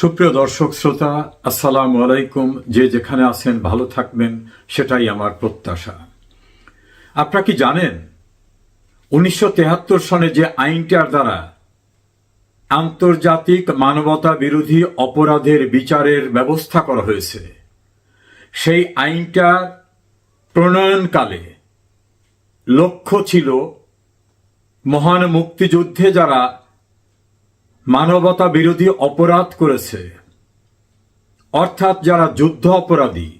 সুপ্রিয় দর্শক, শ্রোতা, আসসালামু আলাইকুম। যে যেখানে আছেন, ভালো থাকবেন, সেটাই আমার প্রত্যাশা। আপনারা কি জানেন, উনিশশো সনে যে আইনটার দ্বারা আন্তর্জাতিক মানবতা বিরোধী অপরাধের বিচারের ব্যবস্থা করা হয়েছে, সেই আইনটা প্রণয়নকালে লক্ষ্য ছিল মহান মুক্তিযুদ্ধে যারা মানবতা বিরোধী অপরাধ করেছে। অর্থাৎ যারা যুদ্ধ অপরাধী,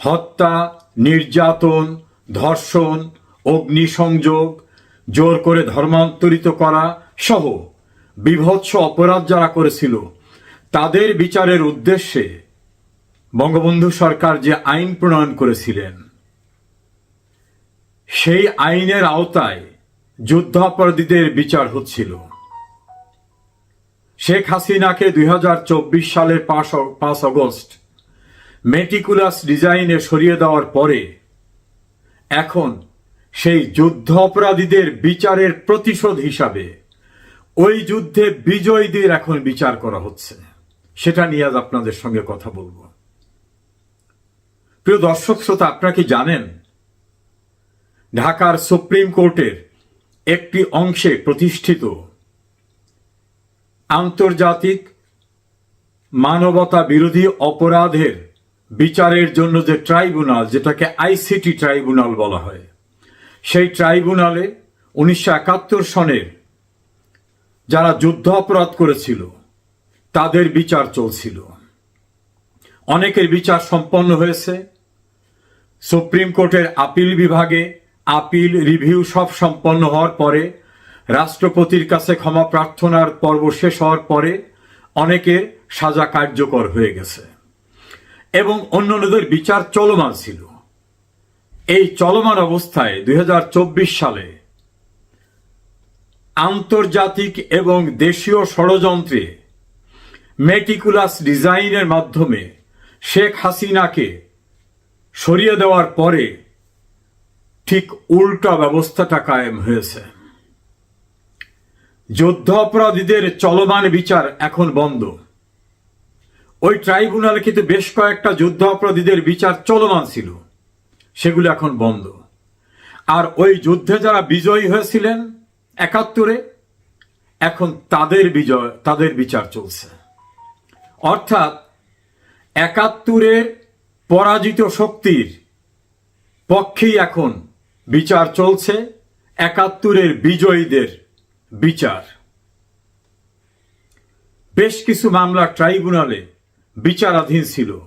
হত্যা, নির্যাতন, ধর্ষণ, অগ্নিসংযোগ, জোর করে ধর্মান্তরিত করা সহ বিভৎস অপরাধ যারা করেছিল, তাদের বিচারের উদ্দেশ্যে বঙ্গবন্ধু সরকার যে আইন প্রণয়ন করেছিলেন, সেই আইনের আওতায় যুদ্ধাপরাধীদের বিচার হচ্ছিল। শেখ হাসিনাকে দুই হাজার চব্বিশ সালের পাঁচ অগস্ট মেটিকুলাস ডিজাইনে সরিয়ে দেওয়ার পরে এখন সেই যুদ্ধ অপরাধীদের বিচারের প্রতিশোধ হিসাবে ওই যুদ্ধে বিজয়ীদের এখন বিচার করা হচ্ছে। সেটা নিয়ে আজ আপনাদের সঙ্গে কথা বলব। প্রিয় দর্শক শ্রোতা, আপনারা কি জানেন? ঢাকার সুপ্রিম কোর্টের একটি অংশে প্রতিষ্ঠিত আন্তর্জাতিক মানবতা বিরোধী অপরাধের বিচারের জন্য যে ট্রাইব্যুনাল, যেটাকে আইসিটি ট্রাইব্যুনাল বলা হয়, সেই ট্রাইব্যুনালে উনিশশো একাত্তর সনের যারা যুদ্ধ অপরাধ করেছিল, তাদের বিচার চলছিল। অনেকের বিচার সম্পন্ন হয়েছে। সুপ্রিম কোর্টের আপিল বিভাগে আপিল রিভিউ সব সম্পন্ন হওয়ার পরে রাষ্ট্রপতির কাছে ক্ষমা প্রার্থনার পর্ব শেষ হওয়ার পরে অনেকের সাজা কার্যকর হয়ে গেছে। এবং অন্যান্যদের বিচার চলমান ছিল। এই চলমান অবস্থায় দুই হাজার চব্বিশ সালে আন্তর্জাতিক এবং দেশীয় ষড়যন্ত্রে মেটিকুলাস ডিজাইনের মাধ্যমে শেখ হাসিনাকে সরিয়ে দেওয়ার পরে ঠিক উল্টা ব্যবস্থাটা কায়েম হয়েছে। যুদ্ধ অপরাধীদের চলমান বিচার এখন বন্ধ। ওই ট্রাইব্যুনালে কিন্তু বেশ কয়েকটা যুদ্ধ অপরাধীদের বিচার চলমান ছিল। সেগুলো এখন বন্ধ। আর ওই যুদ্ধে যারা বিজয়ী হয়েছিলেন একাত্তরে, এখন তাদের বিজয়, তাদের বিচার চলছে। অর্থাৎ একাত্তরের পরাজিত শক্তির পক্ষেই এখন বিচার চলছে। একাত্তরের বিজয়ীদের বিচার। বেশ কিছু মামলা ট্রাইব্যুনালে বিচারাধীন ছিল।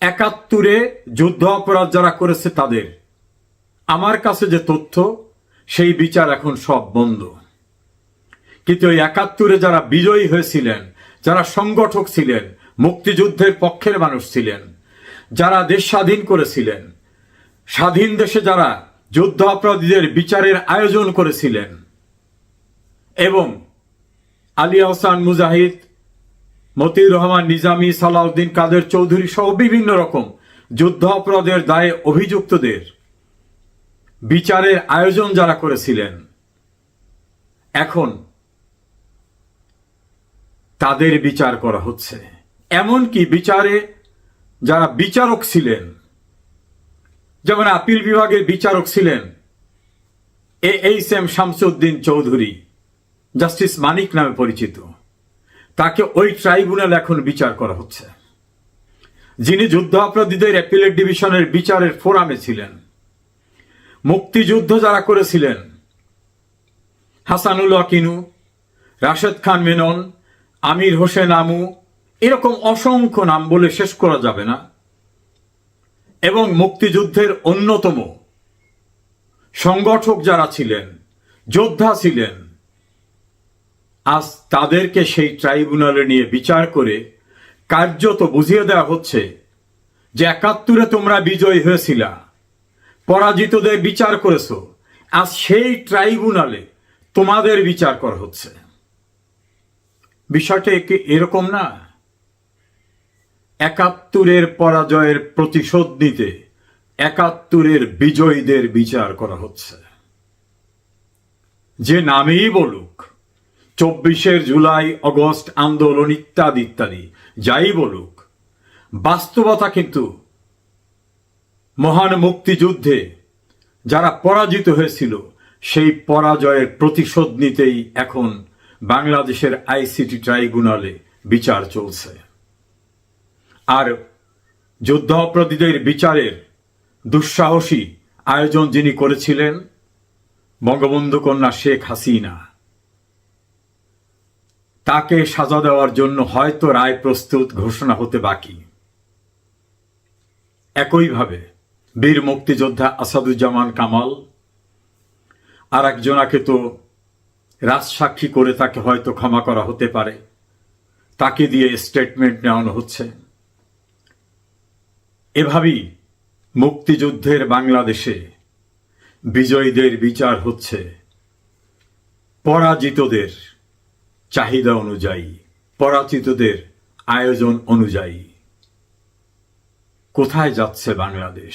একাত্তরে যুদ্ধ অপরাধ যারা করেছে তাদের। আমার কাছে যে তথ্য, সেই বিচার এখন সব বন্ধ। কিন্তু ওই একাত্তরে যারা বিজয়ী হয়েছিলেন, যারা সংগঠক ছিলেন, মুক্তিযুদ্ধের পক্ষের মানুষ ছিলেন, যারা দেশ স্বাধীন করেছিলেন, স্বাধীন দেশে যারা যুদ্ধ অপরাধীদের বিচারের আয়োজন করেছিলেন এবং আলী আহসান মুজাহিদ, মতিউর রহমান নিজামী, সালাউদ্দিন কাদের চৌধুরী সহ বিভিন্ন রকম যুদ্ধ অপরাধের দায়ে অভিযুক্তদের বিচারের আয়োজন যারা করেছিলেন, এখন তাদের বিচার করা হচ্ছে। এমনকি বিচারে যারা বিচারক ছিলেন, যেমন আপিল বিভাগের বিচারক ছিলেন A H M Shamsuddin Chowdhury justice Manik নামে পরিচিত। তাকে ওই ট্রাইব্যুনাল এখন বিচার করা হচ্ছে। যিনি যুদ্ধ অপরাধীদের অ্যাপিলেট ডিভিশনের বিচারের ফোরামে ছিলেন। মুক্তিযুদ্ধ যারা করেছিলেন, হাসানুল ওয়াকিনু রাশেদ খান মেনন, আমির হোসেন আমু, এরকম অসংখ্য নাম বলে শেষ করা যাবে না। এবং মুক্তিযুদ্ধের অন্যতম সংগঠক যারা ছিলেন, যোদ্ধা ছিলেন আজ তাদেরকে সেই ট্রাইব্যুনালে নিয়ে বিচার করে কার্যত বুঝিয়ে দেওয়া হচ্ছে যে একাত্তরে তোমরা বিজয়ী হয়েছিলা, পরাজিতদের বিচার করেছ, আজ সেই ট্রাইব্যুনালে তোমাদের বিচার করা হচ্ছে। বিষয়টা কি এরকম না? একাত্তরের পরাজয়ের প্রতিশোধ নিতে একাত্তরের বিজয়ীদের বিচার করা হচ্ছে। যে নামেই বলুক চব্বিশের জুলাই, অগস্ট, আন্দোলন ইত্যাদি ইত্যাদি। যাই বলুক, বাস্তবতা কিন্তু মহান মুক্তিযুদ্ধে যারা পরাজিত হয়েছিল, সেই পরাজয়ের প্রতিশোধ নিতেই এখন বাংলাদেশের আইসিটি ট্রাইব্যুনালে বিচার চলছে। আর যুদ্ধাপরাধীদের বিচারের দুঃসাহসী আয়োজন যিনি করেছিলেন, বঙ্গবন্ধু কন্যা শেখ হাসিনা তাকে সাজা দেওয়ার জন্য হয়তো রায় প্রস্তুত ঘোষণা হতে বাকি। একইভাবে বীর মুক্তিযোদ্ধা আসাদুজ্জামান কামাল আর একজনাকে তো রাজসাক্ষী করে তাকে হয়তো ক্ষমা করা হতে পারে, তাকে দিয়ে স্টেটমেন্ট নেওয়ানো হচ্ছে। এভাবেই মুক্তিযুদ্ধের বাংলাদেশে বিজয়ীদের বিচার হচ্ছে, পরাজিতদের চাহিদা অনুযায়ী, পরাজিতদের আয়োজন অনুযায়ী। কোথায় যাচ্ছে বাংলাদেশ?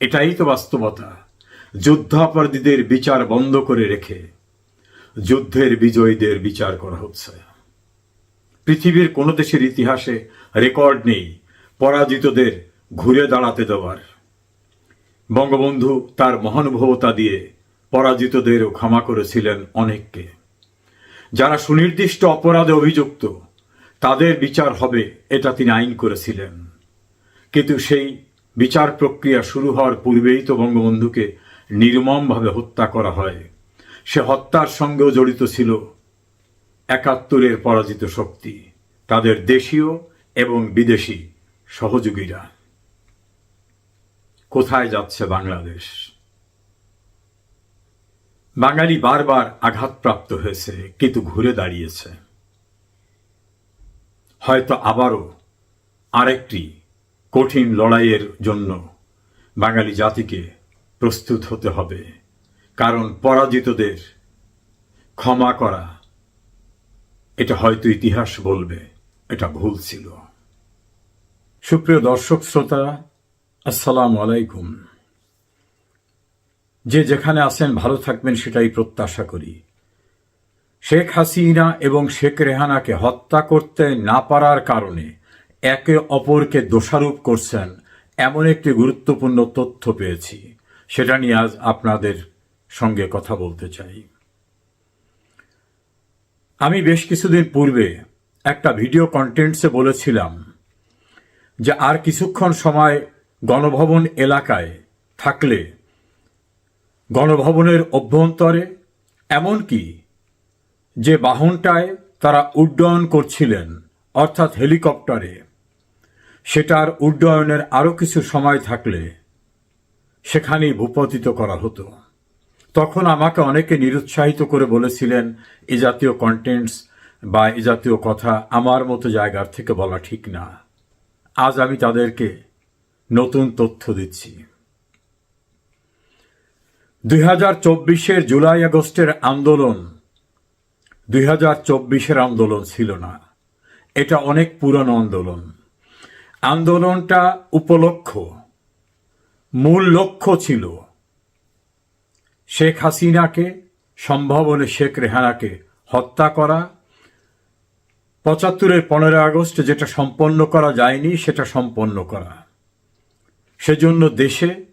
এটাই তো বাস্তবতা। যুদ্ধাপরাধীদের বিচার বন্ধ করে রেখে যুদ্ধের বিজয়ীদের বিচার করা হচ্ছে। পৃথিবীর কোনো দেশের ইতিহাসে রেকর্ড নেই পরাজিতদের ঘুরে দাঁড়াতে দেওয়ার। বঙ্গবন্ধু তার মহানুভবতা দিয়ে পরাজিতদেরও ক্ষমা করেছিলেন অনেককে। যারা সুনির্দিষ্ট অপরাধে অভিযুক্ত, তাদের বিচার হবে, এটা তিনি আইন করেছিলেন। কিন্তু সেই বিচার প্রক্রিয়া শুরু হওয়ার পূর্বেই তো বঙ্গবন্ধুকে নির্মমভাবে হত্যা করা হয়। সে হত্যার সঙ্গেও জড়িত ছিল একাত্তরের পরাজিত শক্তি, তাদের দেশীয় এবং বিদেশি সহযোগীরা। কোথায় যাচ্ছে বাংলাদেশ? বাঙালি বারবার আঘাতপ্রাপ্ত হয়েছে, কিন্তু ঘুরে দাঁড়িয়েছে। হয়তো আবারও আরেকটি কঠিন লড়াইয়ের জন্য বাঙালি জাতিকে প্রস্তুত হতে হবে, কারণ পরাজিতদের ক্ষমা করা, এটা হয়তো ইতিহাস বলবে, এটা ভুল ছিল। সুপ্রিয় দর্শক, শ্রোতা, আসসালামু আলাইকুম। যে যেখানে আছেন, ভালো থাকবেন সেটাই প্রত্যাশা করি। শেখ হাসিনা এবং শেখ রেহানাকে হত্যা করতে না পারার কারণে একে অপরকে দোষারোপ করছেন এমন একটি গুরুত্বপূর্ণ তথ্য পেয়েছি। সেটা নিয়ে আজ আপনাদের সঙ্গে কথা বলতে চাই। আমি বেশ কিছুদিন পূর্বে একটা ভিডিও কন্টেন্টসে বলেছিলাম যে আর কিছুক্ষণ সময় গণভবন এলাকায় থাকলে গণভবনের অভ্যন্তরে, এমনকি যে বাহনটায় তারা উড্ডয়ন করছিলেন, অর্থাৎ হেলিকপ্টারে, সেটার উড্ডয়নের আরও কিছু সময় থাকলে সেখানেই ভূপতিত করা হতো। তখন আমাকে অনেকে নিরুৎসাহিত করে বলেছিলেন, এ জাতীয় কন্টেন্টস বা এ জাতীয় কথা আমার মতো জায়গার থেকে বলা ঠিক না। আজ আমি তাদেরকে নতুন তথ্য দিচ্ছি। দুই হাজার চব্বিশের জুলাই আগস্টের আন্দোলন দুই হাজার চব্বিশের আন্দোলন ছিল না। এটা অনেক পুরনো আন্দোলন। আন্দোলনটা উপলক্ষ, মূল লক্ষ্য ছিল শেখ হাসিনাকে, সম্ভবনে শেখ রেহানাকে হত্যা করা। পঁচাত্তরের পনেরো আগস্ট যেটা সম্পন্ন করা যায়নি, সেটা সম্পন্ন করা। সেজন্য দেশে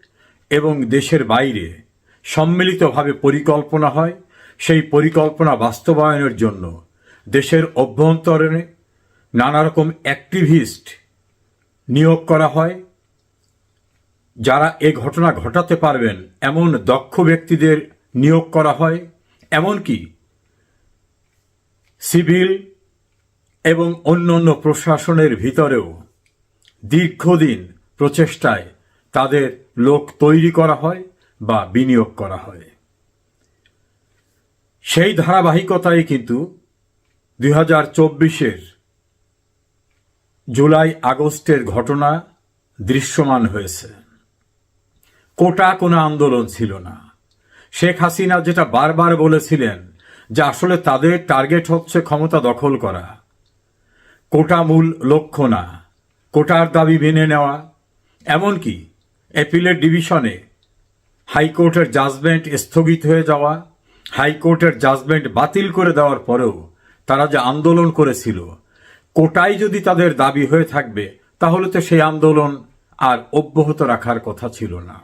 এবং দেশের বাইরে সম্মিলিতভাবে পরিকল্পনা হয়। সেই পরিকল্পনা বাস্তবায়নের জন্য দেশের অভ্যন্তরণে নানা রকম অ্যাক্টিভিস্ট নিয়োগ করা হয়। যারা এ ঘটনা ঘটাতে পারবেন, এমন দক্ষ ব্যক্তিদের নিয়োগ করা হয়, এমনকি সিভিল এবং অন্যান্য প্রশাসনের ভিতরেও দীর্ঘদিন প্রচেষ্টায় তাদের লোক তৈরি করা হয়। বা বিনিয়োগ করা হয়। সেই ধারাবাহিকতায় কিন্তু দুই হাজার চব্বিশের জুলাই আগস্টের ঘটনা দৃশ্যমান হয়েছে। কোটা কোনো আন্দোলন ছিল না। শেখ হাসিনা যেটা বারবার বলেছিলেন যে আসলে তাদের টার্গেট হচ্ছে ক্ষমতা দখল করা। কোটা মূল লক্ষ্য না। কোটার দাবি মেনে নেওয়া। এমনকি অ্যাপিলের ডিভিশনে হাইকোর্টের জাজমেন্ট স্থগিত হয়ে যাওয়া, হাইকোর্টের জাজমেন্ট বাতিল করে দেওয়ার পরেও তারা যে আন্দোলন করেছিল, কোটাই যদি তাদের দাবি হয়ে থাকবে, তাহলে তো সেই আন্দোলন আর অব্যাহত রাখার কথা ছিল না।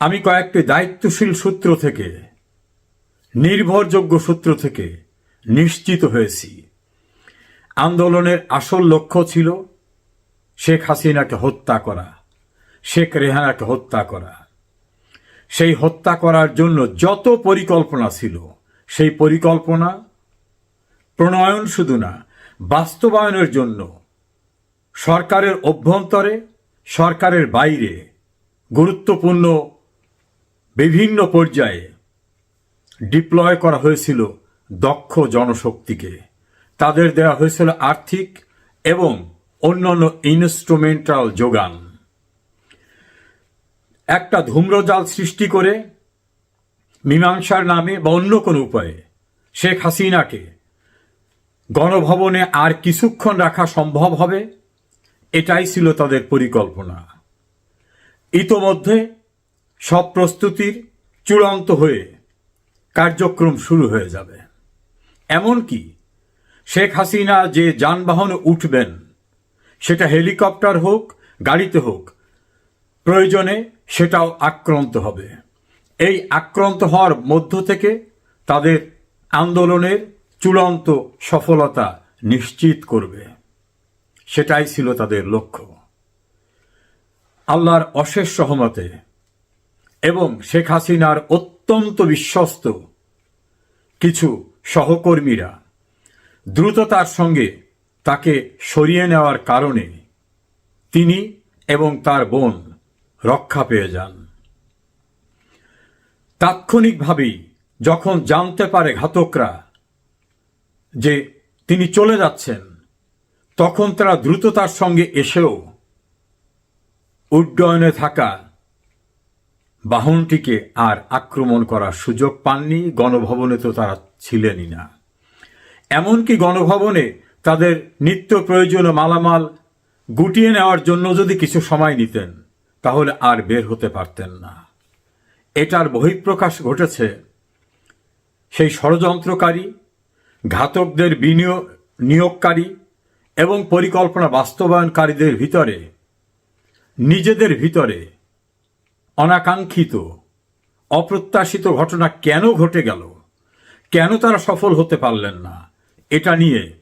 আমি কয়েকটি দায়িত্বশীল সূত্র থেকে, নির্ভরযোগ্য সূত্র থেকে নিশ্চিত হয়েছি। আন্দোলনের আসল লক্ষ্য ছিল শেখ হাসিনাকে হত্যা করা, শেখ রেহানাকে হত্যা করা। সেই হত্যা করার জন্য যত পরিকল্পনা ছিল, সেই পরিকল্পনা প্রণয়ন শুধু না, বাস্তবায়নের জন্য সরকারের অভ্যন্তরে, সরকারের বাইরে গুরুত্বপূর্ণ বিভিন্ন পর্যায়ে ডিপ্লয় করা হয়েছিল দক্ষ জনশক্তিকে। তাদের দেওয়া হয়েছিল আর্থিক এবং অন্যান্য ইনস্ট্রুমেন্টাল যোগান। একটা ধূম্রজাল সৃষ্টি করে মীমাংসার নামে বা অন্য কোনো উপায়ে শেখ হাসিনাকে গণভবনে আর কিছুক্ষণ রাখা সম্ভব হবে, এটাই ছিল তাদের পরিকল্পনা। ইতোমধ্যে সব প্রস্তুতির চূড়ান্ত হয়ে কার্যক্রম শুরু হয়ে যাবে। এমনকি শেখ হাসিনা যে যানবাহনে উঠবেন, সেটা হেলিকপ্টার হোক, গাড়িতে হোক প্রয়োজনে সেটাও আক্রান্ত হবে। এই আক্রান্ত হওয়ার মধ্য থেকে তাদের আন্দোলনের চূড়ান্ত সফলতা নিশ্চিত করবে। সেটাই ছিল তাদের লক্ষ্য। আল্লাহর অশেষ সহমতে এবং শেখ হাসিনার অত্যন্ত বিশ্বস্ত কিছু সহকর্মীরা দ্রুততার সঙ্গে তাকে সরিয়ে নেওয়ার কারণে তিনি এবং তার বোন রক্ষা পেয়ে যান। তাৎক্ষণিকভাবেই যখন জানতে পারে ঘাতকরা যে তিনি চলে যাচ্ছেন, তখন তারা দ্রুততার সঙ্গে এসেও উড্ডয়নে থাকা বাহনটিকে আর আক্রমণ করার সুযোগ পাননি, গণভবনে তো তারা ছিলেনই না। এমনকি গণভবনে তাদের নিত্য প্রয়োজনীয় মালামাল গুটিয়ে নেওয়ার জন্য যদি কিছু সময় নিতেন। তাহলে আর বের হতে পারতেন না। এটার বহিঃপ্রকাশ ঘটেছে সেই ষড়যন্ত্রকারী, ঘাতকদের বিনিয়োগ নিয়োগকারী এবং পরিকল্পনা বাস্তবায়নকারীদের ভিতরে, নিজেদের ভিতরে অনাকাঙ্ক্ষিত, অপ্রত্যাশিত ঘটনা কেন ঘটে গেল? কেন তারা সফল হতে পারলেন না? এটা নিয়ে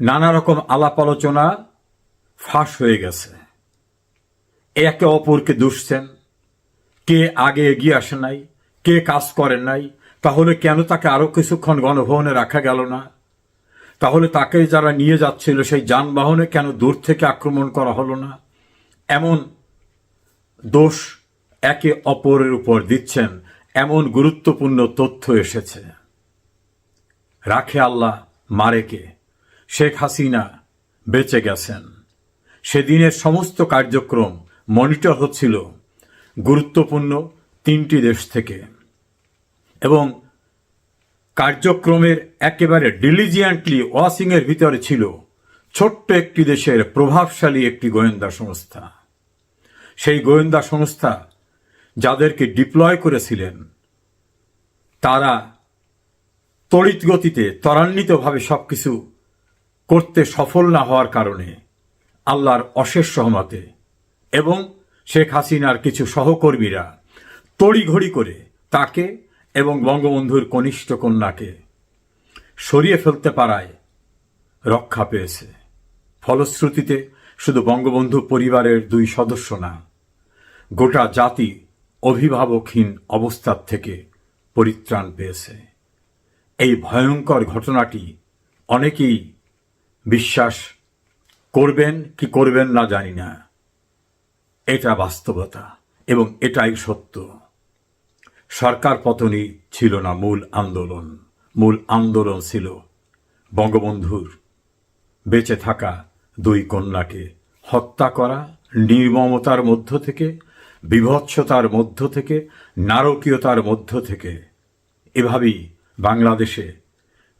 নানা রকম আলাপ আলোচনা ফাঁস হয়ে গেছে। একে অপরকে দুষছেন কে আগে এগিয়ে আসে নাই, কে কাজ করেন নাই, তাহলে কেন তাকে আরও কিছুক্ষণ গণভবনে রাখা গেল না? তাহলে তাকে যারা নিয়ে যাচ্ছিল সেই যানবাহনে কেন দূর থেকে আক্রমণ করা হলো না? এমন দোষ একে অপরের উপর দিচ্ছেন, এমন গুরুত্বপূর্ণ তথ্য এসেছে। রাখে আল্লাহ মারেকে শেখ হাসিনা বেঁচে গেছেন। সেদিনের সমস্ত কার্যক্রম মনিটর হচ্ছিল গুরুত্বপূর্ণ তিনটি দেশ থেকে। এবং কার্যক্রমের একেবারে ডিলিজিয়েন্টলি ওয়াসিংয়ের ভিতরে ছিল ছোট্ট একটি দেশের প্রভাবশালী একটি গোয়েন্দা সংস্থা। সেই গোয়েন্দা সংস্থা যাদেরকে ডিপ্লয় করেছিলেন, তারা তড়িৎ গতিতে, ত্বরান্বিতভাবে সবকিছু করতে সফল না হওয়ার কারণে আল্লাহর অশেষ সহমতে এবং শেখ হাসিনার কিছু সহকর্মীরা তড়িঘড়ি করে তাকে এবং বঙ্গবন্ধুর কনিষ্ঠ কন্যাকে সরিয়ে ফেলতে পারায় রক্ষা পেয়েছে। ফলশ্রুতিতে শুধু বঙ্গবন্ধু পরিবারের দুই সদস্য না, গোটা জাতি অভিভাবকহীন অবস্থার থেকে পরিত্রাণ পেয়েছে। এই ভয়ঙ্কর ঘটনাটি অনেকেই বিশ্বাস করবেন কি করবেন না জানি না। এটা বাস্তবতা এবং এটাই সত্য। সরকার পতনই ছিল না মূল আন্দোলন। মূল আন্দোলন ছিল বঙ্গবন্ধুর বেঁচে থাকা দুই কন্যাকে হত্যা করা, নির্মমতার মধ্য থেকে, বিভৎসতার মধ্য থেকে, নারকীয়তার মধ্য থেকে। এভাবেই বাংলাদেশে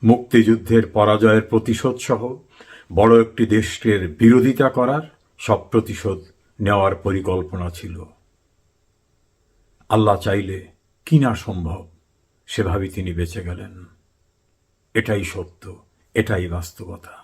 মুক্তিযুদ্ধের পরাজয়ের প্রতিশোধ সহ বড় একটি দেশের বিরোধিতা করার সব প্রতিশোধ নেওয়ার পরিকল্পনা ছিল। আল্লাহ চাইলে কি না সম্ভব সেভাবে তিনি বেঁচে গেলেন। এটাই সত্য, এটাই বাস্তবতা।